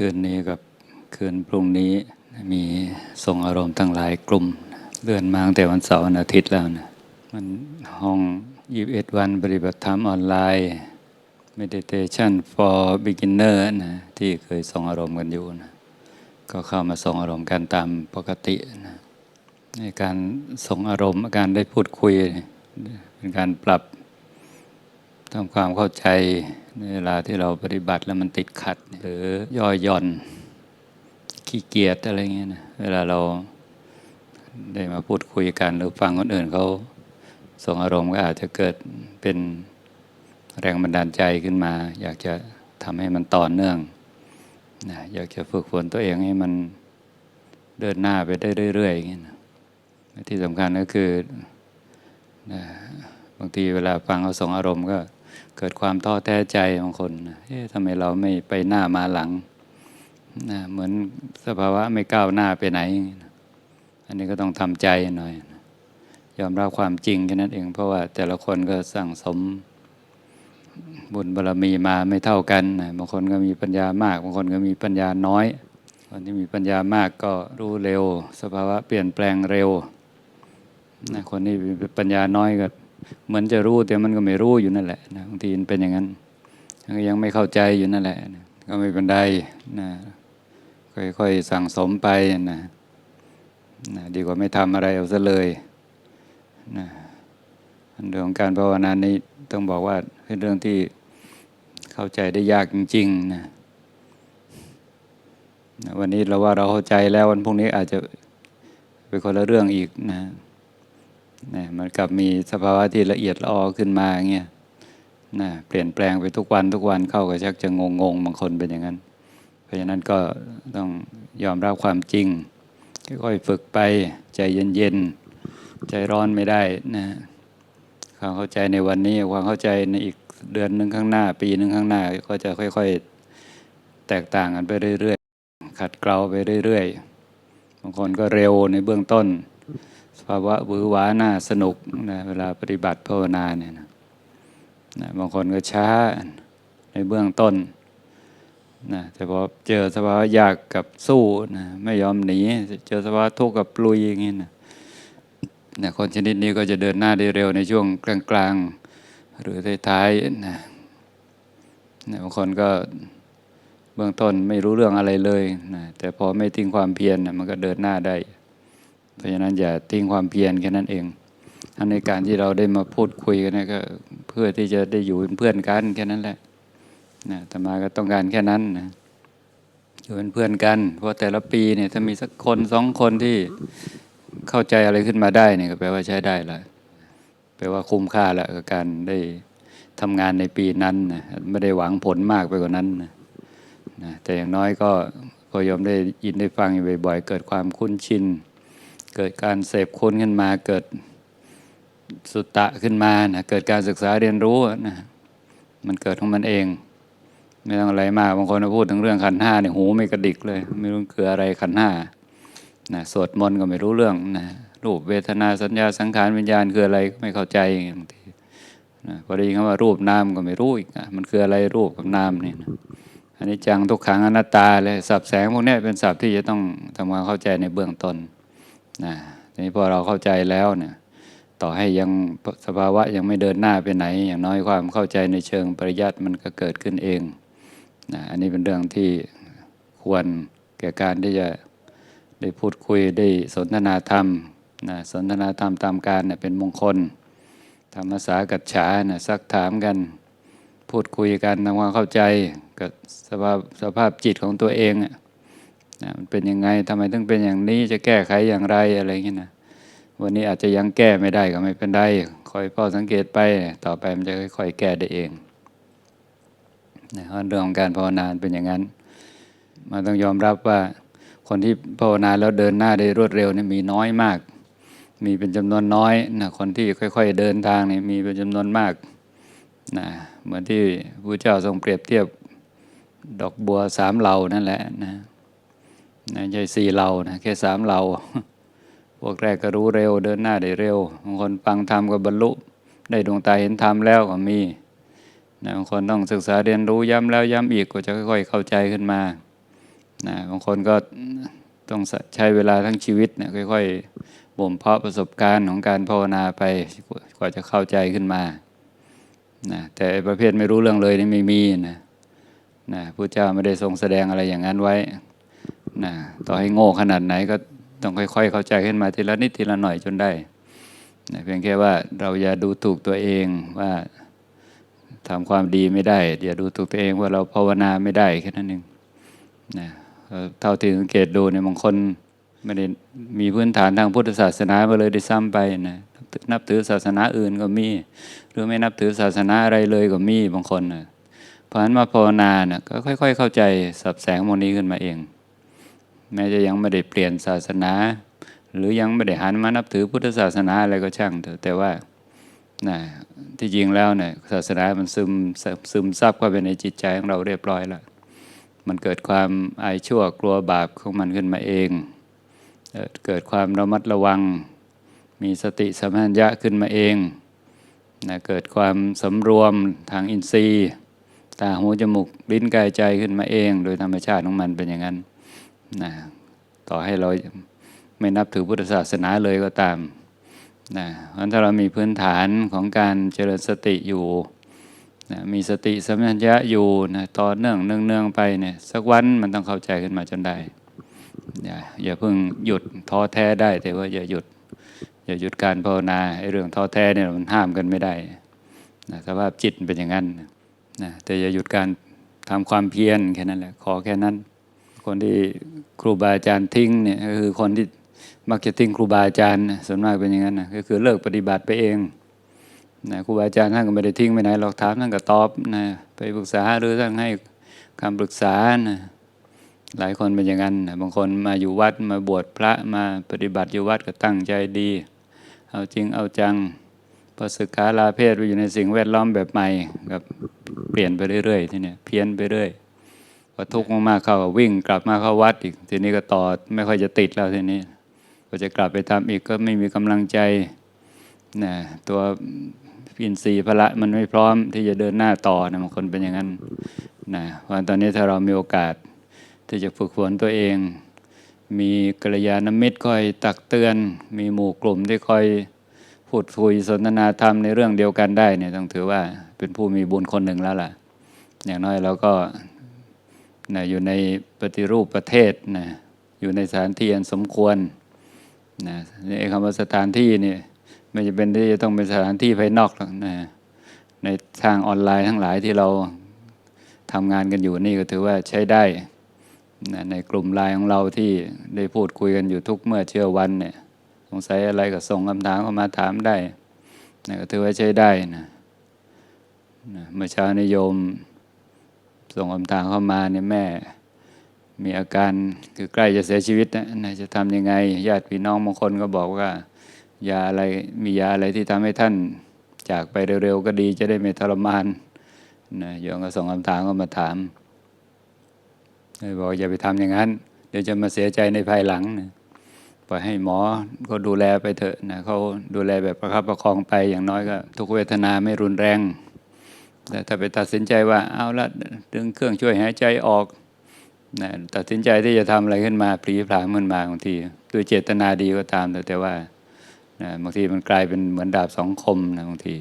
คืนนี้กับคืนพรุ่งนี้มีส่งอารมณ์ตั้งหลายกลุ่ม เลื่อนมาตั้งแต่วันเสาร์วันอาทิตย์แล้วนะมันห้อง21วันปฏิบัติธรรมออนไลน์ meditation for beginner นะที่เคยส่งอารมณ์กันอยู่นะก็เข้ามาส่งอารมณ์กันตามปกตินะในการส่งอารมณ์การได้พูดคุย เป็นการปรับ ทำความเข้าใจในเวลาที่เราปฏิบัติแล้วมันติดขัด หรือย่อหย่อนขี้เกียจอะไรเงี้ยนะเวลาเราได้มาพูดคุยกันหรือฟังคนอื่นเขาส่งอารมณ์ก็อาจจะเกิดเป็นแรงบันดาลใจขึ้นมา อยากจะทำให้มันต่อเนื่องนะอยากจะฝึกฝนตัวเองให้มันเดินหน้าไปได้เรื่อยๆอย่างเงี้นะที่สำคัญก็คือนะบางทีเวลาฟังเขาส่งอารมณ์ก็ เกิดความท้อแท้ใจบางคนเอ๊ะทำไมเราไม่ไปหน้ามาหลังนะเหมือนสภาวะไม่ก้าวหน้าไปไหน อันนี้ก็ต้องทำใจหน่อย ยอมรับความจริงแค่นั้นเอง เพราะว่าแต่ละคนก็สั่งสมบุญบารรมีมาไม่เท่ากันนะบางคนก็มีปัญญามาก บางคนก็มีปัญญาน้อย คนที่มีปัญญามากก็รู้เร็ว สภาวะเปลี่ยนแปลงเร็วนะคนที่มีปัญญาน้อยก็ เหมือนจะรู้แต่มันก็ไม่รู้อยู่นั่นแหละนะบางทีมันเป็นอย่างนั้นก็ยังไม่เข้าใจอยู่นั่นแหละนะก็ไม่เป็นไรนะค่อยๆสั่งสมไปนะนะดีกว่าไม่ทำอะไรเอาซะเลยนะเรื่องของการภาวนานี้ต้องบอกว่าเป็นเรื่องที่เข้าใจได้ยากจริงๆนะวันนี้เราว่าเราเข้าใจแล้ววันพรุ่งนี้อาจจะเป็นคนละเรื่องอีกนะ นะมันกลับมีสภาวะที่ละเอียดออขึ้นมาเงี้ยนะเปลี่ยนแปลงไปทุกวันทุกวันเข้าก็ชักจะงงงบางคนเป็นอย่างนั้น เพราะฉะนั้นก็ต้องยอมรับความจริงค่อยๆฝึกไปใจเย็นๆใจร้อนไม่ได้นะความเข้าใจในวันนี้ความเข้าใจในอีกเดือนหนึ่งข้างหน้า ปีหนึ่งข้างหน้า ก็จะค่อย ๆ แตกต่างกันไปเรื่อยๆขัดเกลาไปเรื่อยๆบางคนก็เร็วในเบื้องต้น ภาวะวือหวาน่าสนุกนะเวลาปฏิบัติภาวนาเนี่ยนะนะบางคนก็ช้าในเบื้องต้นนะแต่พอเจอสภาวะยากกับสู้นะไม่ยอมหนีเจอสภาวะทุกข์กับลุยอย่างนี้นะนะคนชนิดนี้ก็จะเดินหน้าได้เร็วในช่วงกลางๆ หรือท้ายๆนะนะบางคนก็เบื้องต้นไม่รู้เรื่องอะไรเลยนะแต่พอไม่ทิ้งความเพียรนะมันก็เดินหน้าได้ เพราะฉะนั้นอย่าทิ้งความเพียรแค่นั้นเองอันในการที่เราได้มาพูดคุยกันนะก็เพื่อที่จะได้อยู่เป็นเพื่อนกันแค่นั้นแหละนะธรรมาก็ต้องการแค่นั้นนะอยู่เป็นเพื่อนกัน เพราะแต่ละปีเนี่ยถ้ามีสักคนสองคนที่เข้าใจอะไรขึ้นมาได้เนี่ยก็แปลว่าใช้ได้ละแปลว่าคุ้มค่าละกับการได้ทำงานในปีนั้นนะไม่ได้หวังผลมากไปกว่านั้นนะนะแต่อย่างน้อยก็พอยอมได้ยินได้ฟังอยู่บ่อยๆ เกิดความคุ้นชิน เกิดการเสพคุ้นขึ้นมาเกิดสุตตะขึ้นมานะเกิดการศึกษาเรียนรู้นะมันเกิดของมันเอง ไม่ต้องอะไรมากบางคนมาพูดถึงเรื่องขันห้าเนี่ยหูไม่กระดิกเลย ไม่รู้คืออะไรขันห้านะสวดมนต์ก็ไม่รู้เรื่องนะรูปเวทนาสัญญาสังขารวิญญาณคืออะไรก็ไม่เข้าใจบางทีนะพอได้ยินคำว่ารูปนามก็ไม่รู้อีกนะมันคืออะไรรูปกับนามเนี่นะอันนี้จังทุกขังอนัตตาเลยสับแสงพวกนี้เป็นศัพท์ที่จะต้องทำความเข้าใจในเบื้องต้น นะทีนี้พอเราเข้าใจแล้วเนี่ยต่อให้ยังสภาวะยังไม่เดินหน้าไปไหน อย่างน้อยความเข้าใจในเชิงปริยัติมันก็เกิดขึ้นเองนะอันนี้เป็นเรื่องที่ควรแก่การที่จะได้พูดคุยได้สนทนาธรรมนะสนทนาธรรมตามการเนะเป็นมงคลธรรมสากัจฉานะซักถามกัน พูดคุยกันทำความเข้าใจกับสภาพสภาพจิตของตัวเองอะ นะมันเป็นยังไงทำไมถึงเป็นอย่างนี้จะแก้ไขอย่างไรอะไรอย่างนี้นะวันนี้อาจจะยังแก้ไม่ได้ก็ไม่เป็นไรคอยเฝ้าสังเกตไป ต่อไปมันจะค่อยๆแก้ได้เองนะเรื่องของการภาวนาเป็นอย่างนั้นมันต้องยอมรับว่าคนที่ภาวนาแล้วเดินหน้าได้รวดเร็วนี่มีน้อยมาก มีเป็นจำนวนน้อยนะคนที่ค่อยๆเดินทางนี่มีเป็นจำนวนมากนะเหมือนที่พระเจ้าทรงเปรียบเทียบดอกบัวสามเหล่านั่นแหละนะ นะใช่สี่เรานะแค่สามเรา พวกแรกก็รู้เร็ว เดินหน้าได้เร็วบางคนฟังธรรมก็บรรลุ ได้ดวงตาเห็นธรรมแล้วก็มีนะบางคนต้องศึกษาเรียนรู้ย้ำแล้วย้ำอีกก็จะค่อยๆเข้าใจขึ้นมานะบางคนก็ต้องใช้เวลาทั้งชีวิตนะค่อยๆบ่มเพาะประสบการณ์ของการภาวนาไปกว่าจะเข้าใจขึ้นมานะแต่ประเภทไม่รู้เรื่องเลยนี่ไม่มีนะนะพระเจ้าไม่ได้ทรงแสดงอะไรอย่างนั้นไว้ นะต่อให้โง่ขนาดไหนก็ต้องค่อย ๆ เข้าใจขึ้นมาทีละนิดทีละหน่อยจนได้นะเพียงแค่ว่าเราอย่าดูถูกตัวเองว่าทำความดีไม่ได้ อย่าดูถูกตัวเองว่าเราภาวนาไม่ได้แค่นั้นเองนะเท่าที่สังเกตดูเนี่ยบางคนไม่ได้มีพื้นฐานทางพุทธศาสนามาเลยได้ซ้ำไปนะนับถือศาสนาอื่นก็มี หรือไม่นับถือศาสนาอะไรเลยก็มีบางคนนะเพราะฉะนั้นมาภาวนาเนี่ยก็ค่อย ๆ เข้าใจสับแสงโมนี้ขึ้นมาเอง แม้จะยังไม่ได้เปลี่ยนศาสนา หรือยังไม่ได้หันมานับถือพุทธศาสนาอะไรก็ช่างเถอะแต่ว่านะที่จริงแล้วเนี่ยศาสนามันซึมซึมซับเข้าไปในจิตใจของเราเรียบร้อยแล้วมันเกิดความอายชั่วกลัวบาปของมันขึ้นมาเอง เกิดความระมัดระวัง มีสติสัมปชัญญะขึ้นมาเองนะเกิดความสำรวมทางอินทรีย์ ตาหูจมูกลิ้นกายใจขึ้นมาเอง โดยธรรมชาติของมันเป็นอย่างนั้น นะต่อให้เราไม่นับถือพุทธศาสนาเลยก็ตามนะเพราะถ้าเรามีพื้นฐานของการเจริญสติอยู่นะมีสติสัมปชัญญะอยู่นะต่อเนื่องเนื่องๆไปเนี่ยสักวันมันต้องเข้าใจขึ้นมาจนได้อย่าอย่าเพิ่งหยุดท้อแท้ได้แต่ว่าอย่าหยุด อย่าหยุดการภาวนาไอ้เรื่องท้อแท้เนี่ยมันห้ามกันไม่ได้นะสภาพจิตเป็นอย่างนั้นนะแต่อย่าหยุดการทำความเพียรแค่นั้นแหละขอแค่นั้น คนที่ครูบาอาจารย์ทิ้งเนี่ยก็คือคนที่มักจะทิ้งครูบาอาจารย์ส่วนมากเป็นอย่างนั้นนะก็คือเลิกปฏิบัติไปเองนะครูบาอาจารย์ท่านก็ไม่ได้ทิ้งไปไหนหรอกถามท่านก็ตอบนะไปปรึกษาหรือท่านให้คำปรึกษานะหลายคนเป็นอย่างนั้นนะบางคนมาอยู่วัดมาบวชพระมาปฏิบัติอยู่วัดก็ตั้งใจดี เอาจริงเอาจังพอศึกษาลาเพศไปอยู่ในสิ่งแวดล้อมแบบใหม่กับเปลี่ยนไปเรื่อยๆทีเนี้ยเพี้ยนไปเรื่อย พอทุกข์มากๆเข้าวิ่งกลับมาเข้าวัดอีก ทีนี้ก็ต่อไม่ค่อยจะติดแล้วทีนี้พอจะกลับไปทำอีกก็ไม่มีกำลังใจนะตัวอินทรีย์พละมันไม่พร้อมที่จะเดินหน้าต่อนะบางคนเป็นอย่างนั้นนะเพราะตอนนี้ถ้าเรามีโอกาส ที่จะฝึกฝนตัวเอง มีกัลยาณมิตรคอยตักเตือน มีหมู่กลุ่มที่คอยพูดคุยสนทนาธรรมในเรื่องเดียวกันได้เนี่ยต้องถือว่าเป็นผู้มีบุญคนหนึ่งแล้วล่ะ อย่างน้อยเราก็ นะอยู่ในปฏิรูปประเทศนะอยู่ในสถานที่อันสมควรนะในคำว่าสถานที่นี่ไม่จะเป็นที่จะต้องเป็นสถานที่ภายนอกหรอกนะในทางออนไลน์ทั้งหลายที่เราทำงานกันอยู่นี่ก็ถือว่าใช้ได้นะในกลุ่มไลน์ของเราที่ได้พูดคุยกันอยู่ทุกเมื่อเชื่อวันเนี่ยสงสัยอะไรก็ส่งคำถามเข้ามาถามได้นะก็ถือว่าใช้ได้นะนะเมื่อเช้านิยม ส่งคำถามเข้ามาเนี่ยแม่ มีอาการคือใกล้จะเสียชีวิตนะจะทำยังไง ญาติพี่น้องบางคนก็บอกว่ายาอะไรมียาอะไรที่ทำให้ท่านจากไปเร็วๆก็ดีจะได้ไม่ทรมานนะโยมก็ส่งคำถามเข้ามาถามเลยบอกอย่าไปทำอย่างนั้น เดี๋ยวจะมาเสียใจในภายหลังนะปล่อยให้หมอก็ดูแลไปเถอะนะเขาดูแลแบบประคับประคองไปอย่างน้อยก็ ทุกเวทนาไม่รุนแรง แต่ถ้าไปตัดสินใจว่าเอาละดึงเครื่องช่วยหายใจออกนะตัดสินใจที่จะทำอะไรขึ้นมาปรีพรามขึ้นมาบางทีด้วยเจตนาดีก็ตามแต่แต่ว่านะบางทีมันกลายเป็นเหมือนดาบสองคมนะบางที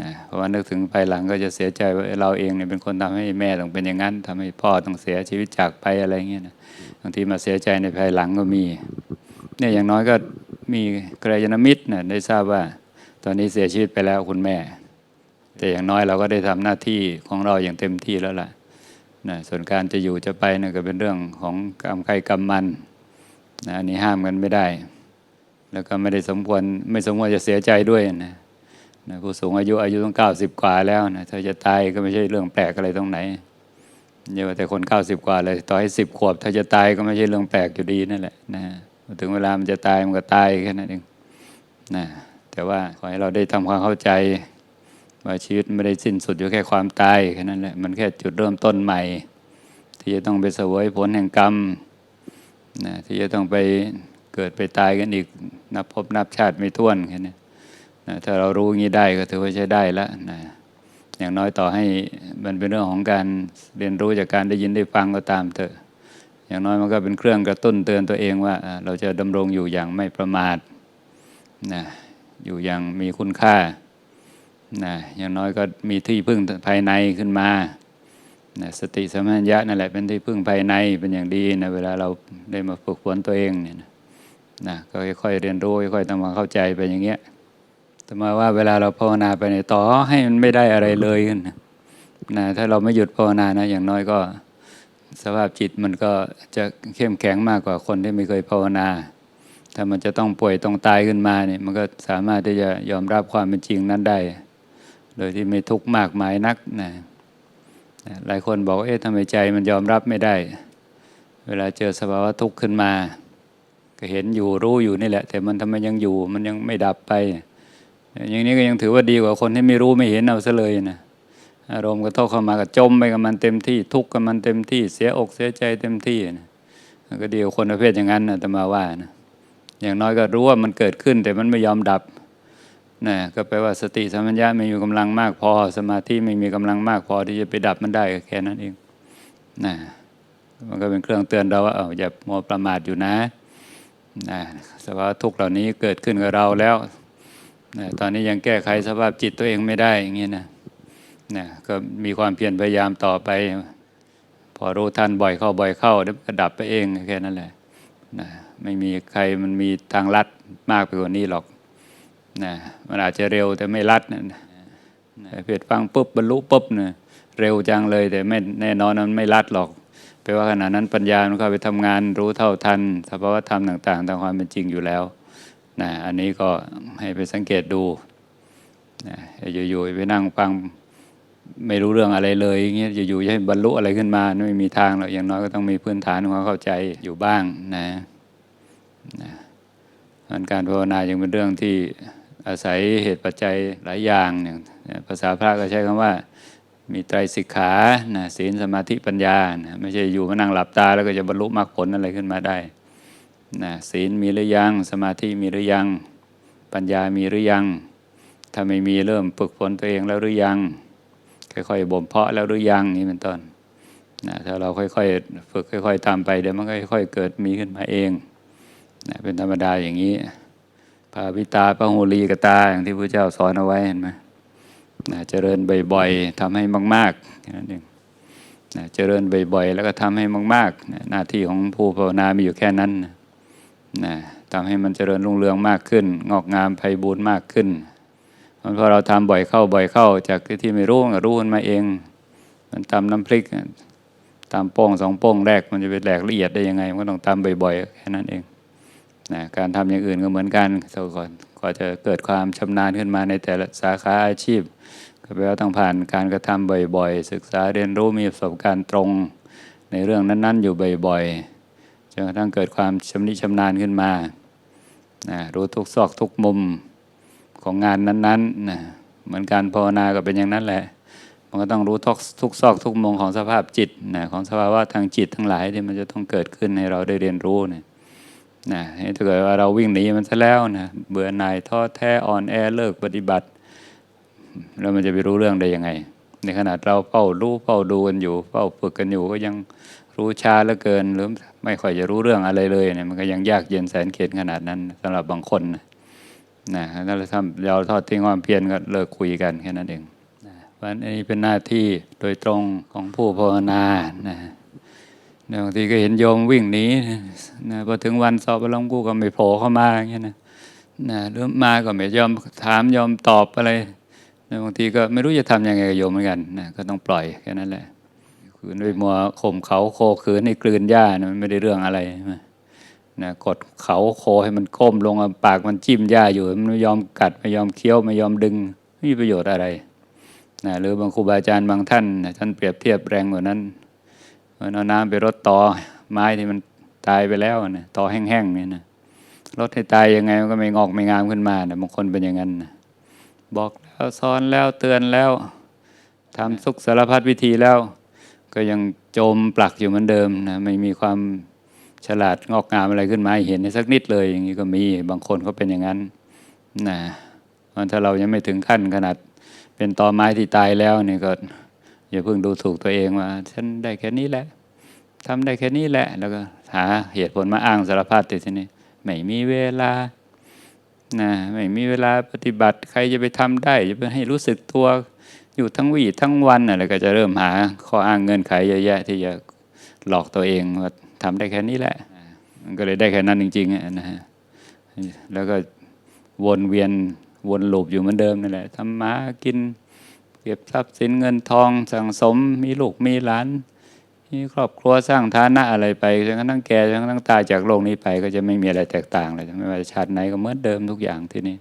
นะเพราะว่านึกถึงภายหลังก็จะเสียใจว่าเราเองเนี่ยเป็นคนทำให้แม่ต้องเป็นอย่างนั้นทำให้พ่อต้องเสียชีวิตจากไปอะไรเงี้ยนะบางทีมาเสียใจในภายหลังก็มีเนี่ยอย่างน้อยก็มีกระยาณมิตรนะได้ทราบว่า ตอนนี้เสียชีวิตไปแล้วคุณแม่ แต่อย่างน้อยเราก็ได้ทำหน้าที่ของเราอย่างเต็มที่แล้วล่ะนะส่วนการจะอยู่จะไปนะก็เป็นเรื่องของกรรมใครกรรมมันนะอันนี้ห้ามกันไม่ได้ แล้วก็ไม่ได้สมควรไม่สมควรจะเสียใจด้วยนะนะผู้สูงอายุอายุต้องเก้าสิบกว่าแล้วนะถ้าจะตายก็ไม่ใช่เรื่องแปลกอะไรตรงไหนเยอะแต่คนเก้าสิบกว่าเลยต่อให้สิบขวบ ถ้าจะตายก็ไม่ใช่เรื่องแปลกอยู่ดีนั่นแหละนะถึงเวลามันจะตายมันก็ตายแค่นั้นเองนะแต่ว่าขอให้เราได้ทำความเข้าใจ ว่าชีวิตไม่ได้สิ้นสุดอยู่แค่ความตายแค่นั้นแหละมันแค่จุดเริ่มต้นใหม่ ที่จะต้องไปเสวยผลแห่งกรรมนะที่จะต้องไปเกิดไปตายกันอีกนับพบนับชาติไม่ถ้วนแค่นี้นะถ้าเรารู้งี้ได้ก็ถือว่าใช้ได้แล้วนะอย่างน้อยต่อให้มันเป็นเรื่องของการเรียนรู้จากการได้ยินได้ฟังก็ตามเถอะอย่างน้อยมันก็เป็นเครื่องกระตุ้นเตือนตัวเองว่าอ่าเราจะดำรงอยู่อย่างไม่ประมาทนะอยู่อย่างมีคุณค่า นะอย่างน้อยก็มีที่พึ่งภายในขึ้นมานะสติสมัญญะนั่นแหละเป็นที่พึ่งภายในเป็นอย่างดีนะเวลาเราได้มาฝึกฝนตัวเองเนี่ยนะนะก็ค่อยๆเรียนรู้ค่อยๆทำความเข้าใจไปอย่างเงี้ยแต่มาว่าเวลาเราภาวนาไปในต่อให้มันไม่ได้อะไรเลยขึ้นนะนะถ้าเราไม่หยุดภาวนานะอย่างน้อยก็สภาพจิตมันก็จะเข้มแข็งมากกว่าคนที่ไม่เคยภาวนา ถ้ามันจะต้องป่วยต้องตายขึ้นมาเนี่ยมันก็สามารถที่จะยอมรับความเป็นจริงนั้นได้ โดยที่ไม่ทุกข์มากมายนักนะหลายคนบอกเอ๊ะทำไมใจมันยอมรับไม่ได้ เวลาเจอสภาวะทุกข์ขึ้นมา ก็เห็นอยู่รู้อยู่นี่แหละ แต่มันทำไมยังอยู่มันยังไม่ดับไป อย่างนี้ก็ยังถือว่าดีกว่าคนที่ไม่รู้ไม่เห็นเอาซะเลยนะอารมณ์กระทบเข้ามาก็จมไปกับมันเต็มที่ทุกข์กับมันเต็มที่เสียอกเสียใจเต็มที่นะก็ดีกว่าคนประเภทอย่างนั้นนะแต่มาว่านะอย่างน้อยก็รู้ว่ามันเกิดขึ้นแต่มันไม่ยอมดับ นะก็แปลว่าสติสัมปชัญญะไม่มีกำลังมากพอ สมาธิไม่มีกำลังมากพอที่จะไปดับมันได้แค่นั้นเองนะมันก็เป็นเครื่องเตือนเราว่าเอาอย่ามัวประมาทอยู่นะนะสภาวะทุกข์เหล่านี้เกิดขึ้นกับเราแล้วนะตอนนี้ยังแก้ไขสภาพจิตตัวเองไม่ได้อย่างนี้นะนะก็มีความเพียรพยายามต่อไป พอรู้ทันบ่อยเข้าบ่อยเข้าเดี๋ยวมันก็ดับไปเองแค่นั้นแหละนะไม่มีใครมันมีทางลัดมากไปกว่านี้หรอก นะมันอาจจะเร็วแต่ไม่ลัดนะนะเพจฟังปุ๊บบรรลุปุ๊บเนี่ยเร็วจังเลย แต่ไม่แน่นอนมันไม่ลัดหรอกแปลว่าขณะนั้นปัญญามันเข้าไปทำงานรู้เท่าทันสภาวธรรมต่างๆตามความเป็นจริงอยู่แล้วนะอันนี้ก็ให้ไปสังเกตดูนะอย่าอยู่ๆไปนั่งฟังไม่รู้เรื่องอะไรเลยอย่างเงี้ยอยู่ๆจะให้บรรลุอะไรขึ้นมาไม่มีทางหรอกอย่างน้อยก็ต้องมีพื้นฐานความเข้าใจอยู่บ้างนะนะการภาวนายังเป็นเรื่องที่ อาศัยเหตุปัจจัยหลายอย่างเนี่ยภาษาพระก็ใช้คำว่ามีไตรสิกขานะศีลสมาธิปัญญานะไม่ใช่อยู่มานั่งหลับตา แล้วก็จะบรรลุมรรคผลอะไรขึ้นมาได้นะศีลมีหรือยัง สมาธิมีหรือยัง ปัญญามีหรือยัง ถ้าไม่มีเริ่มฝึกฝนตัวเองแล้วหรือยัง ค่อยๆบ่มเพาะแล้วหรือยังนี่เป็นต้นนะถ้าเราค่อยๆฝึกค่อย ๆ ตามไปเดี๋ยวมันก็ค่อยๆเกิดมีขึ้นมาเองนะเป็นธรรมดาอย่างนี้ ภาวิตาปะโหูลีกตาอย่างที่พระเจ้าสอนเอาไว้เห็นไหมนะเจริญบ่อยๆทำให้มากๆแค่นั้นเองนะเจริญบ่อยๆแล้วก็ทำให้มากๆนะหน้าที่ของผู้ภาวนามีอยู่แค่นั้นนะนะทำให้มันเจริญรุ่งเรืองมากขึ้น งอกงามไพบูรณ์มากขึ้นมันพอเราทำบ่อยเข้าบ่อยเข้า จากที่ไม่รู้ก็รู้มันมาเอง มันตำน้ำพริกตามโป้งสองโป้งแรกมันจะเป็นแหลกละเอียดได้ยังไง มันก็ต้องตำบ่อยๆแค่นั้นเอง นะการทำอย่างอื่นก็เหมือนกันเท่าก่อนกว่าจะเกิดความชำนาญขึ้นมาในแต่ละสาขาอาชีพ ก็แปลว่าต้องผ่านการกระทำบ่อยๆ ศึกษาเรียนรู้มีประสบการณ์ตรงในเรื่องนั้น ๆ อยู่บ่อยๆจนกระทั่งเกิดความชำนิชำนาญขึ้นมานะรู้ทุกซอกทุกมุมของงานนั้นๆนะเหมือนการภาวนาก็เป็นอย่างนั้นแหละ มันก็ต้องรู้ทุกทุกซอกทุกมุมของสภาพจิตนะของสภาวะทางจิตทั้งหลายที่มันจะต้องเกิดขึ้นให้เราได้เรียนรู้เนี่ย นะถ้าเกิดว่าเราวิ่งหนีมันซะแล้วนะเบื่อหน่ายท้อแท้อ่อนแอเลิกปฏิบัติ แล้วมันจะไปรู้เรื่องได้ยังไง ในขนาดเราเฝ้ารู้เฝ้าดูกันอยู่เฝ้าฝึกกันอยู่ก็ยังรู้ช้าเหลือเกินหรือไม่ค่อยจะรู้เรื่องอะไรเลยเนี่ยมันก็ยังยากเย็นแสนเข็ญขนาดนั้นสำหรับบางคนนะนะถ้าเราทำเราทอดทิ้งความเพียรก็เลิกคุยกันแค่นั้นเองนะวันนี้เป็นหน้าที่โดยตรงของผู้ภาวนานะ บางทีก็เห็นโยมวิ่งหนีนะพอถึงวันสอบอารมณ์กูก็ไม่โผล่เข้ามาอย่างเงี้ยนะนะหรือมาก็ไม่ยอมถามยอมตอบอะไรนะบางทีก็ไม่รู้จะทำยังไงกับโยมเหมือนกันนะก็ต้องปล่อยแค่นั้นแหละคืนด้วยมัวข่มเขาโคขืนให้กลืนหญ้านะมันไม่ได้เรื่องอะไรใช่ไหมนะกดเขาโคให้มันก้มลงปากมันจิ้มหญ้าอยู่มันไม่ยอมกัดไม่ยอมเคี้ยวไม่ยอมดึงไม่มีประโยชน์อะไรนะหรือบางครูบาอาจารย์บางท่านท่านเปรียบเทียบแรงกว่านั้น มันเอาน้ำไปรดตอไม้ที่มันตายไปแล้วนะตอแห้งๆเนี่ยนะรดให้ตายยังไงมันก็ไม่งอกไม่งามขึ้นมานะบางคนเป็นอย่างนั้นนะบอกแล้วสอนแล้วเตือนแล้วทำสุกสารพัดวิธีแล้ว ก็ยังจมปลักอยู่เหมือนเดิมนะไม่มีความฉลาดงอกงามอะไรขึ้นมาเห็นในสักนิดเลย อย่างนี้ก็มีบางคนเขาเป็นอย่างนั้นนะถ้าเรายังไม่ถึงขั้นขนาดเป็นตอไม้ที่ตายแล้วเนี่ยก็ อย่าเพิ่งดูถูกตัวเองว่าฉันได้แค่นี้แหละทำได้แค่นี้แหละ แล้วก็หาเหตุผลมาอ้างสารพัดแต่ทีนี้ไม่มีเวลานะไม่มีเวลาปฏิบัติใครจะไปทำได้จะไปให้รู้สึกตัวอยู่ทั้งวี่ทั้งวันอะไรก็จะเริ่มหาข้ออ้างเงื่อนไขเยอะแยะที่จะหลอกตัวเองว่าทำได้แค่นี้แหละ มันก็เลยได้แค่นั้นจริงๆนะฮะแล้วก็วนเวียนวนลูปอยู่เหมือนเดิมนั่นแหละทำมากิน ก็บทรัพย์สินเงินทองสั่งสมมีลูกมีหลานมีครอบครัวสร้างฐานะอะไรไปจนกระทั่งแก่จนกระทั่งตายจากโลกนี้ไป ก็จะไม่มีอะไรแตกต่างเลยไม่ว่าชาติไหนก็เหมือนเดิมทุกอย่างที่นี่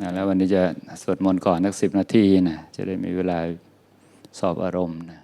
นะแล้ววันนี้จะสวดมนต์ก่อนสักสิบนาทีนะจะได้มีเวลาสอบอารมณ์นะ